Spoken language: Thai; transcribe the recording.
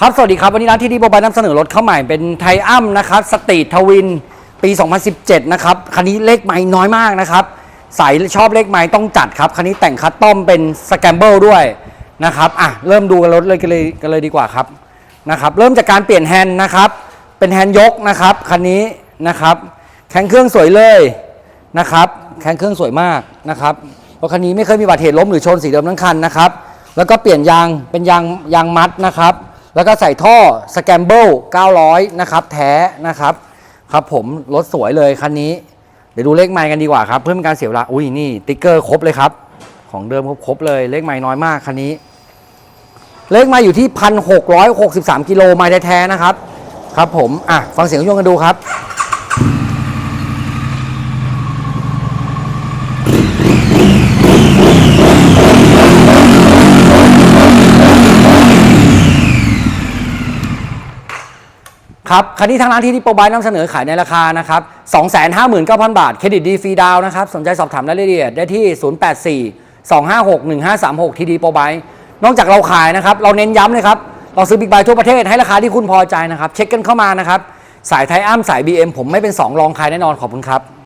ครับ สวัสดีครับ วันนี้ร้านที่ดีโปรบายนำเสนอรถเข้าใหม่เป็นไทอัมนะครับสตรีททวิน ปี 2017 นะครับ คันนี้เลขไม้น้อยมากนะครับ สายชอบเลขไม้ต้องจัดครับ คันนี้แต่งคัสตอมเป็นสแกมเบิลด้วยนะครับ อะ เริ่มดูกันรถเลยกันเลยกันเลยดีกว่าครับนะครับ เริ่มจากการเปลี่ยนแฮนด์นะครับ เป็นแฮนด์ยกนะครับ คันนี้นะครับ แข็งเครื่องสวยเลยนะครับ แข็งเครื่องสวยมากนะครับรถคันนี้ไม่เคยมีบาดเหตุล้มหรือชนสีเดิมทั้งคันนะครับ แล้วก็เปลี่ยนยางเป็นยางยางมัดนะครับ แล้วก็ใส่ท่อสแกมเบิล900 นะครับ แท้นะครับ ครับผมรถสวยเลยคันนี้ เดี๋ยวดูเลขไม้กันดีกว่าครับ เพื่อเป็นการเสียเวลา อุ้ยนี่ติ๊กเกอร์ครบเลยครับ ของเดิมครบเลยเลขไม้น้อยมากคันนี้ เลขไม้อยู่ที่ 1,663 กิโลไม้แท้ๆนะครับ ครับผม อะ ฟังเสียงช่วงกันดูครับ ครับคันนี้ทางร้านที่ที่โปรบายนำเสนอขายในราคานะครับ 259,000 บาท เครดิตดีฟรีดาวนะครับ สนใจสอบถามรายละเอียดได้ที่ 084 256 1536 ทีดีโปรบายนอกจากเราขายนะครับ เราเน้นย้ำเลยครับ เราซื้อบิ๊กไบทั่วประเทศให้ราคาที่คุณพอใจนะครับ เช็คกันเข้ามานะครับ สายไทอัมสาย BM ผมไม่เป็น 2 รองใครแน่นอนขอบคุณครับ